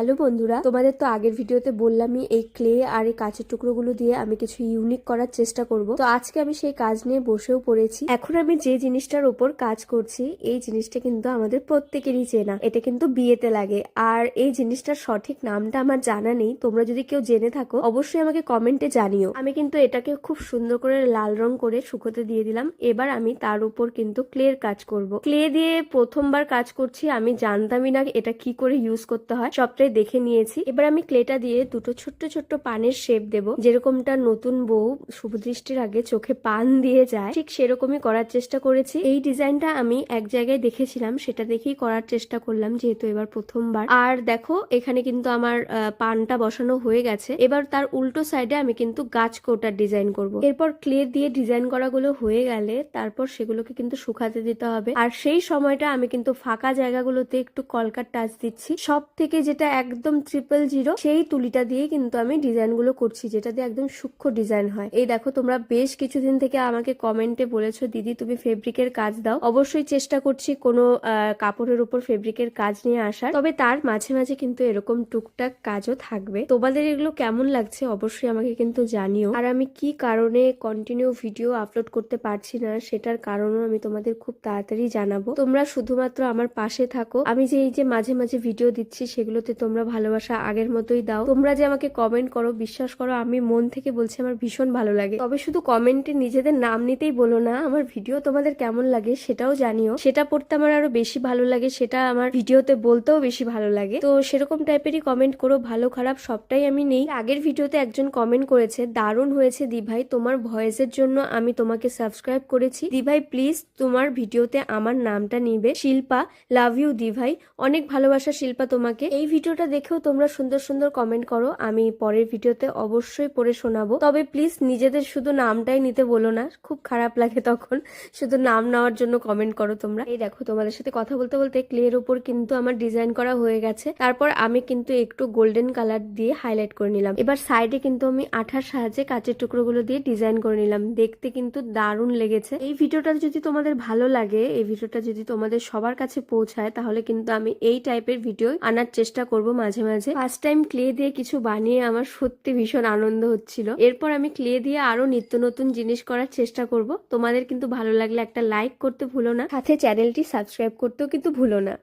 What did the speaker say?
Hello বন্ধুরা, তোমাদের তো আগের ভিডিওতে বললামই এই ক্লে আর এই কাঁচের টুকরোগুলো দিয়ে আমি কিছু ইউনিক করার চেষ্টা করব। তো আজকে আমি সেই কাজ নিয়ে বসেও পড়েছি। এখন আমি যে জিনিসটার উপর কাজ করছি, এই জিনিসটা কিন্তু আমাদের প্রত্যেকেরই চেনা। এটা কিন্তু বিয়েতে লাগে। আর এই জিনিসটার সঠিক নামটা আমার জানা নেই। তোমরা যদি কেউ জেনে থাকো, অবশ্যই আমাকে কমেন্টে জানিও। আমি কিন্তু এটাকে খুব সুন্দর করে লাল রং করে শুকোতে দিয়ে দিলাম। এবার আমি তার উপর কিন্তু ক্লের কাজ করব। ক্লে দিয়ে প্রথমবার কাজ করছি, আমি জানতামই না এটা কি করে ইউজ করতে হয়। সবটাই দেখে নিয়েছি। এবার আমি ক্লেটা দিয়ে দুটো ছোট্ট ছোট্ট পানের শেপ দেব। যেরকমটা নতুন বউ শুভদৃষ্টির আগে চোখে পান দিয়ে যায়, ঠিক সেরকমই করার চেষ্টা করেছি। এই ডিজাইনটা আমি এক জায়গায় দেখেছিলাম, সেটা দেখেই করার চেষ্টা করলাম যেহেতু এবার প্রথমবার। আর দেখো, এখানে কিন্তু আমার পানটা বসানো হয়ে গেছে। এবার তার উল্টো সাইডে আমি কিন্তু গাছ কোটার ডিজাইন করব। এরপর ক্লে দিয়ে ডিজাইন করাগুলো হয়ে গেলে তারপর সেগুলোকে কিন্তু শুকাতে দিতে হবে। আর সেই সময়টা আমি কিন্তু ফাঁকা জায়গাগুলোতে একটু কলকার টাচ দিচ্ছি। সব থেকে যেটা একদম ট্রিপল জিরো সেই তুলিটা দিয়ে কিন্তু আমি ডিজাইনগুলো করছি, যেটা দিয়ে একদম সূক্ষ্ম ডিজাইন হয়। এই দেখো, তোমরা বেশ কিছুদিন থেকে আমাকে কমেন্টে বলেছ, দিদি, তুমি ফেব্রিকের কাজ দাও। অবশ্যই চেষ্টা করছি কোনো কাপড়ের উপর ফেব্রিকের কাজ নিয়ে আসার। তবে তার মাঝে মাঝে কিন্তু এরকম টুকটাক কাজও থাকবে। তোমাদের এগুলো কেমন লাগছে অবশ্যই আমাকে কিন্তু জানিও। আর আমি কি কারণে কন্টিনিউ ভিডিও আপলোড করতে পারছি না, সেটার কারণও আমি তোমাদের খুব তাড়াতাড়ি জানাব। তোমরা শুধুমাত্র আমার পাশে থাকো। আমি যে এই যে মাঝে মাঝে ভিডিও দিচ্ছি, সেগুলোতে তোমরা ভালোবাসা আগের মতোই দাও। তোমরা যে আমাকে কমেন্ট করো, বিশ্বাস করো, আমি মন থেকে বলছি আমার ভীষণ ভালো লাগে। তবে শুধু কমেন্টে নিজেদের নাম নিতেই বলো না, আমার ভিডিও তোমাদের কেমন লাগে সেটাও জানিও। সেটা পড়তে আমার আরও বেশি ভালো লাগে, সেটা আমার ভিডিওতে বলতেও বেশি ভালো লাগে। তো সেরকম টাইপেরই কমেন্ট করো, ভালো খারাপ সবটাই আমি নেই। আগের ভিডিওতে একজন কমেন্ট করেছে, দারুণ হয়েছে দিভাই, তোমার ভয়েসের জন্য আমি তোমাকে সাবস্ক্রাইব করেছি। দিভাই প্লিজ তোমার ভিডিওতে আমার নামটা নিবে। শিল্পা লাভ ইউ দিভাই। অনেক ভালোবাসা শিল্পা তোমাকে। এই ভিডিওটা দেখেও তোমরা সুন্দর সুন্দর কমেন্ট করো। আমি পরের ভিডিওতে অবশ্যই পড়ে শোনাবো। তবে প্লিজ নিজেদের শুধু নামটাই নিতে বলো না। খুব খারাপ লাগে তখন। শুধু নাম নেওয়ার জন্য কমেন্ট করো তোমরা। এই দেখো, তোমাদের সাথে কথা বলতে বলতে ক্লের উপর কিন্তু আমার ডিজাইন করা হয়ে গেছে। তারপর আমি কিন্তু একটু গোল্ডেন কালার দিয়ে হাইলাইট করে নিলাম। এবার সাইডে কিন্তু আমি আঠার সাহায্যে কাচের টুকরোগুলো দিয়ে ডিজাইন করে নিলাম। দেখতে কিন্তু দারুণ লেগেছে। এই ভিডিওটা যদি তোমাদের ভালো লাগে, এই ভিডিওটা যদি তোমাদের সবার কাছে পৌঁছায়, তাহলে কিন্তু আমি এই টাইপের ভিডিও আনার চেষ্টা করব। মাঝে মাঝে। ফার্স্ট টাইম ক্লে দিয়ে কিছু বানিয়ে আমার সত্যি ভীষণ আনন্দ হচ্ছিল। এরপর আমি ক্লে দিয়ে আরও নিত্য নতুন জিনিস করার চেষ্টা করব। তোমাদের কিন্তু ভালো লাগলে একটা লাইক করতে ভুলো না। সাথে চ্যানেলটি সাবস্ক্রাইব করতেও কিন্তু ভুলো না।